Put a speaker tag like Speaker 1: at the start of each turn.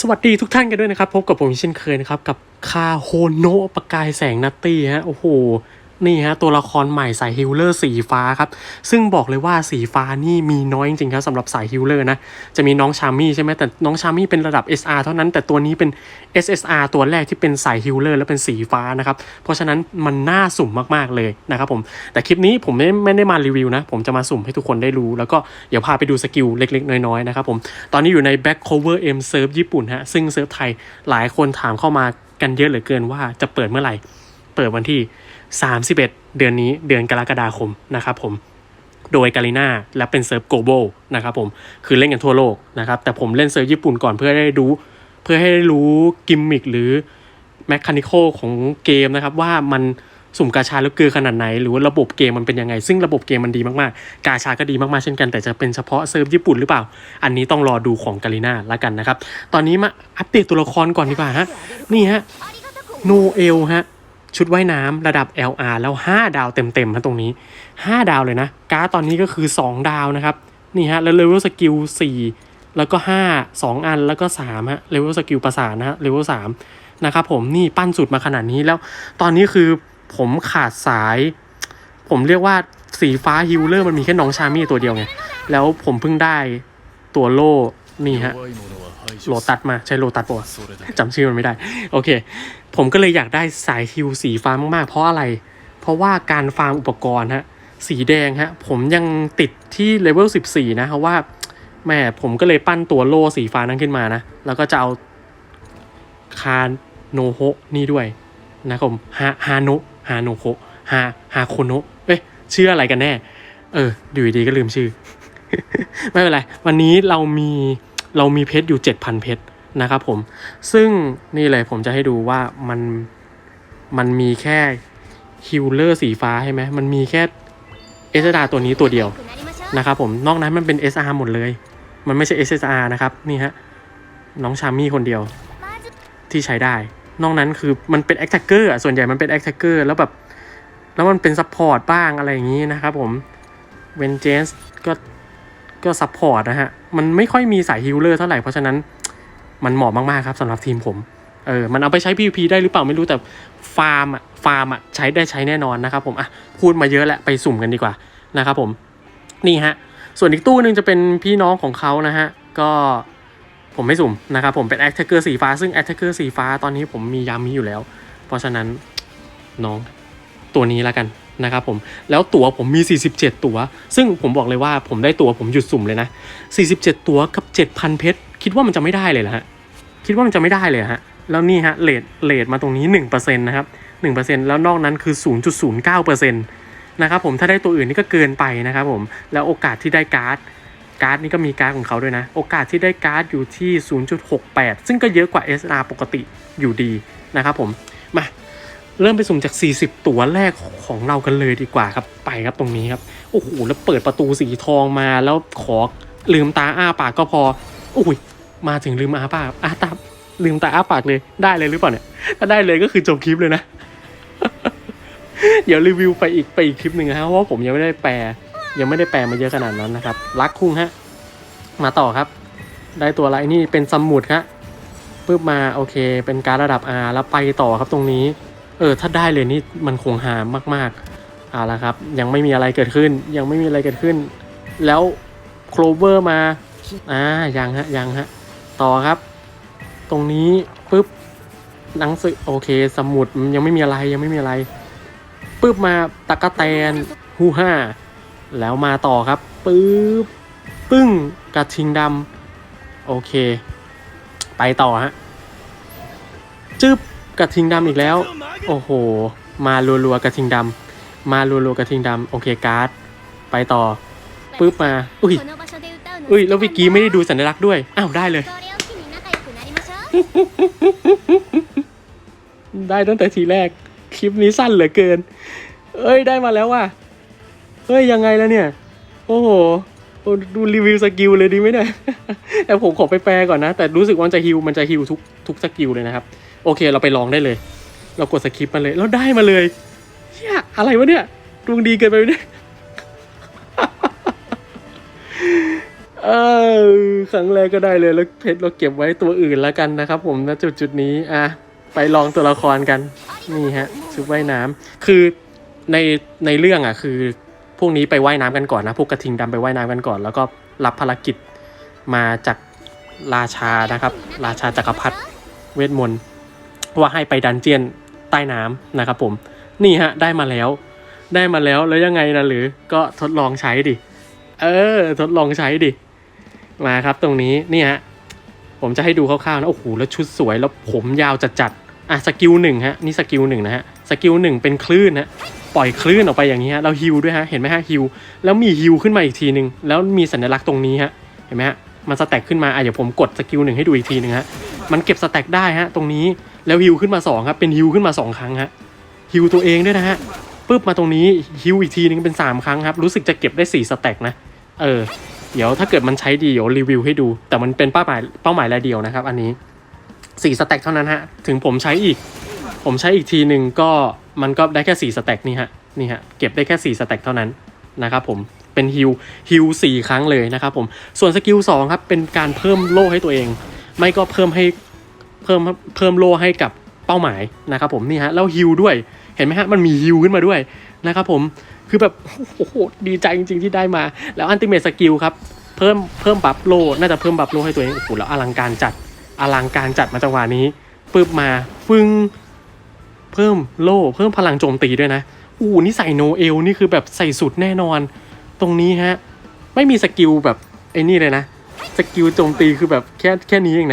Speaker 1: สวัสดีทุกท่านกันด้วยนะครับ พบกับผมเช่นเคยนะครับ กับคาโฮโนะประกายแสงนัตตี้ฮะโอ้โห นี่ฮะตัวละครใหม่สายฮิลเลอร์สีฟ้าครับ ซึ่งบอกเลยว่าสีฟ้านี่มีน้อยจริงๆครับสำหรับสายฮิลเลอร์นะ จะมีน้องชามี่ใช่ไหมแต่น้องชามี่เป็นระดับ SR เท่านั้นแต่ตัวนี้เป็น SSR ตัวแรกที่เป็นสายฮิลเลอร์และเป็นสีฟ้านะครับ เพราะฉะนั้นมันน่าสุ่มมากๆเลยนะครับผม แต่คลิปนี้ผมไม่ไม่ได้มารีวิวนะ ผมจะมาสุ่มให้ทุกคนได้รู้ แล้วก็เดี๋ยวพาไปดูสกิลเล็ก ๆ น้อยๆนะครับผมตอนนี้อยู่ใน Back Cover M Serve ญี่ปุ่นฮะซึ่งเซิร์ฟไทยหลายคนถามเข้ามากันเยอะเหลือเกินว่าจะเปิดเมื่อไหร่ เปิดวันที่ 31 เดือนนี้เดือนกรกฎาคมนะครับผมโดยกาลิน่าและเป็นเซิร์ฟโกลบอลนะครับผมคือเล่นกันทั่วโลกนะครับแต่ผมเล่นเซิร์ฟญี่ปุ่นก่อนเพื่อได้รู้เพื่อให้ได้รู้กิมมิคหรือแมคคานิคอลของเกมนะครับว่ามันสุ่มกาชาแล้วเกลือขนาดไหน หรือว่าระบบเกมมันเป็นยังไง ซึ่งระบบเกมมันดีมากๆ กาชาก็ดีมากๆเช่นกันแต่จะเป็นเฉพาะเซิร์ฟญี่ปุ่นหรือเปล่า อันนี้ต้องรอดูของกาลิน่าละกันนะครับ ตอนนี้มาอัปเดตตัวละครก่อนดีกว่าฮะนี่ฮะโนเอลฮะ ชุดว่ายน้ำระดับ LR แล้ว 5 ดาวเต็มๆฮะตรงนี้ 5 ดาวเลยนะ การ์ดตอนนี้ก็คือ 2 ดาวนะครับ นี่ฮะ แล้วเลเวลสกิล4แล้วก็ 5 2 อันแล้วก็3ฮะเลเวลสกิลประสานนะฮะเลเวล3นะครับผมนี่ปั้นสุดมาขนาดนี้แล้ว ตอนนี้คือผมขาดสาย ผมเรียกว่าสีฟ้าฮิลเลอร์มันมีแค่น้องชามี่ตัวเดียวไงแล้วผมเพิ่งได้ตัวโล่นี่ฮะ โลตัสมาใช้โลตัสปะวะจำชื่อมันไม่ได้ โอเค ผมก็เลยอยากได้สายฮิวสีฟ้ามากๆ เพราะอะไร เพราะว่าการฟาร์มอุปกรณ์ฮะสีแดงฮะผมยังติดที่เลเวล14 นะเพราะว่าแม่ผมก็เลยปั้นตัวโล่สีฟ้านั้นขึ้นมานะ แล้วก็จะเอาคาโนโฮะนี่ด้วยนะครับผมฮาฮาโนะฮาโนโฮะฮาฮาโคโนะเอ้ยชื่ออะไรกันแน่ เอออยู่ดีๆก็ลืมชื่อ ไม่เป็นไร วันนี้เรามี เรามีเพชรอยู่ 7,000 เพชรนะครับผม ซึ่งนี่เลยผมจะให้ดูว่ามันมันมีแค่ฮิลเลอร์สีฟ้าใช่ไหมมันมีแค่เอสดาตัวนี้ตัวเดียวนะครับผมนอกนั้นมันเป็น SR หมดเลย มันไม่ใช่ SSR นะครับนี่ฮะน้องชามี่คนเดียวที่ใช้ได้ นอกนั้นคือมันเป็น a t t a c k e r อะส่วนใหญ่มันเป็น a t t a c k e r แล้วแบบ แล้วมันเป็นซัพพอร์ตบ้างอะไรอย่างนี้นะครับผมเวนเจนส์ก็ ก็ซัพพอร์ตนะฮะ มันไม่ค่อยมีสายฮิลเลอร์เท่าไหร่ เพราะฉะนั้นมันเหมาะมาก ๆ ครับสำหรับทีมผม เออ มันเอาไปใช้ PVP ได้หรือเปล่าไม่รู้แต่ฟาร์มอะ ฟาร์มอะ ใช้ได้ใช้แน่นอนนะครับผมอะพูดมาเยอะแล้วไปสุ่มกันดีกว่านะครับผม นี่ฮะ ส่วนอีกตู้หนึ่งจะเป็นพี่น้องของเขานะฮะ ก็ผมไม่สุ่มนะครับผมเป็น a t t a c k e r สีฟ้าซึ่ง a t t a c k e r สีฟ้าตอนนี้ผมมียามีอยู่แล้ว เพราะฉะนั้นน้องตัวนี้แล้วกัน นะครับผมแล้วตั๋วผมมี 47 ตั๋ว ซึ่งผมบอกเลยว่าผมได้ตั๋วผมหยุดสุ่มเลยนะ 47 ตั๋วกับ 7,000 เพชรคิดว่ามันจะไม่ได้เลยเหรอฮะคิดว่ามันจะไม่ได้เลยฮะแล้วนี่ฮะเลทเลทมาตรงนี้ 1%นะครับ 1%แล้วนอกนั้นคือ 0.09%นะครับผมถ้าได้ตัวอื่นนี่ก็เกินไปนะครับผมแล้วโอกาสที่ได้การ์ดการ์ดนี่ก็มีการ์ดของเขาด้วยนะ โอกาสที่ได้การ์ดอยู่ที่ 0.68 ซึ่งก็เยอะกว่า SR ปกติอยู่ดีนะครับผมมา เริ่มไปสุ่มจาก 40 ตัวแรกของเรากันเลยดีกว่าครับไปครับตรงนี้ครับโอ้โหแล้วเปิดประตูสีทองมาแล้วขอลืมตาอ้าปากก็พออุ้ยมาถึงลืมอ้าปากอ้าตาลืมตาอ้าปากเลยได้เลยหรือเปล่าเนี่ยถ้าได้เลยก็คือจบคลิปเลยนะ เดี๋ยวรีวิวไปอีกไปอีกคลิปหนึ่งนะครับเพราะผมยังไม่ได้แปลยังไม่ได้แปลมาเยอะขนาดนั้นนะครับรักคุ้งฮะมาต่อครับ ได้ตัวอะไรนี่เป็นสมุดครับปึ๊บมาโอเค เป็นการระดับ R แล้วไปต่อครับตรงนี้ เออ ถ้าได้เลยนี่มันคงหามมากๆเอาละครับ ยังไม่มีอะไรเกิดขึ้น ยังไม่มีอะไรเกิดขึ้น แล้วโคลเวอร์มา อ่า ยังฮะ ยังฮะ ต่อครับ ตรงนี้ปุ๊บ หนังสือโอเค สมุดยังไม่มีอะไร ยังไม่มีอะไรปุ๊บมาตะกะแตนฮูฮ่าแล้วมาต่อครับปึ๊บ ปึ้ง กระทิงดำ โอเค ไปต่อฮะ จึ๊บกระทิงดำอีกแล้ว โอ้โห มารัวๆกระทิงดำมารัวๆกระทิงดำโอเคการ์ด ไปต่อปึ๊บมา อุ้ยอุ้ยแล้ววิกกี้ไม่ได้ดูสัญลักษณ์ด้วย อ้าว ได้เลย ได้ตั้งแต่ทีแรก คลิปนี้สั้นเหลือเกิน เอ้ยได้มาแล้วว่ะเฮ้ยยังไงแล้วเนี่ย โอ้โหดูรีวิวสกิลเลยดีไหมเนี่ยแต่ผมขอไปแปลก่อนนะ แต่รู้สึกว่าจะฮิวมันจะฮิวทุกทุกสกิลเลยนะครับ โอเคเราไปลองได้เลย เรากดสคริปต์มาเลยแล้วได้มาเลยเฮียอะไรวะเนี่ยดวงดีเกินไปเนี่ยเออครั้งแรกก็ได้เลยแล้วเพชรเราเก็บไว้ตัวอื่นแล้วกันนะครับ ผมณจุดจุดนี้อะไปลองตัวละครกัน นี่ฮะชุดว่ายน้ำคือในในเรื่องอะ คือพวกนี้ไปว่ายน้ำกันก่อนนะพวกกระทิงดำไปว่ายน้ำกันก่อน แล้วก็รับภารกิจมาจากราชานะครับ ราชาจักรพรรดิเวทมนต์ว่าให้ไปดันเจียน ต้น้ำนะครับผมนี่ฮะได้มาแล้ว ได้มาแล้วแล้วยังไงนะหรือก็ทดลองใช้ดิเออทดลองใช้ดิมาครับตรงนี้นี่ฮะผมจะให้ดูคร่าวๆนะโอ้โหแล้วชุดสวยแล้วผมยาวจัดๆอะสกิลหนึ่งฮะนี่สกิลหนึ่งนะฮะสกิลหนึ่งเป็นคลื่นฮะปล่อยคลื่นออกไปอย่างนี้ฮะเราฮิวด้วยฮะเห็นไหมฮะฮิวแล้วมีฮิวขึ้นมาอีกทีหนึ่งแล้วมีสัญลักษณ์ตรงนี้ฮะเห็นไหมฮะมันสแต็กขึ้นมาอะเดี๋ยวผมกดสกิลหนึ่งให้ดูอีกทีหนึ่งฮะ มันเก็บสแต็กได้ฮะตรงนี้แล้วฮิวขึ้นมาสองครับเป็นฮิวขึ้นมาสองครั้งฮะฮิวตัวเองด้วยนะฮะปึ๊บมาตรงนี้ฮิวอีกทีนึงเป็นสามครั้งครับรู้สึกจะเก็บได้สี่สแต็กนะเออเดี๋ยวถ้าเกิดมันใช้ดีเดี๋ยวรีวิวให้ดู แต่มันเป็นเป้าหมายเป้าหมายรายเดียวนะครับ อันนี้สี่สแต็กเท่านั้นฮะถึงผมใช้อีก ผมใช้อีกทีหนึ่งก็มันก็ได้แค่สี่สแต็กนี่ฮะนี่ฮะเก็บได้แค่สี่สแต็กเท่านั้นนะครับผมเป็นฮิวฮิวสี่ครั้งเลยนะครับผมส่วนสกิลสองครับเป็นการเพิ่มโล่ให้ตัวเอง ไม่ก็เพิ่มให้เพิ่มเพิ่มโลให้กับเป้าหมายนะครับผมนี่ฮะแล้วฮิวด้วยเห็นไหมฮะมันมีฮิวขึ้นมาด้วยนะครับผมคือแบบโอ้โหดีใจจริงๆที่ได้มา แล้วอันติเม e สกิลครับเพิ่มเพิ่มบัฟโลน่าจะเพิ่มบัฟโลให้ตัวเองโอ้โหแล้วอลังการจัดอลังการจัดมาจังหวะนี้ปึ๊บมาฟึงเพิ่มโลเพิ่มพลังโจมตีด้วยนะอู้นี่ใส่โนเอลนี่คือแบบใส่สุดแน่นอน ตรงนี้ฮะไม่มีสกิลแบบไอ้นี่เลยนะ สกิลโจมตีคือแบบแค่แค่นี้เองนะ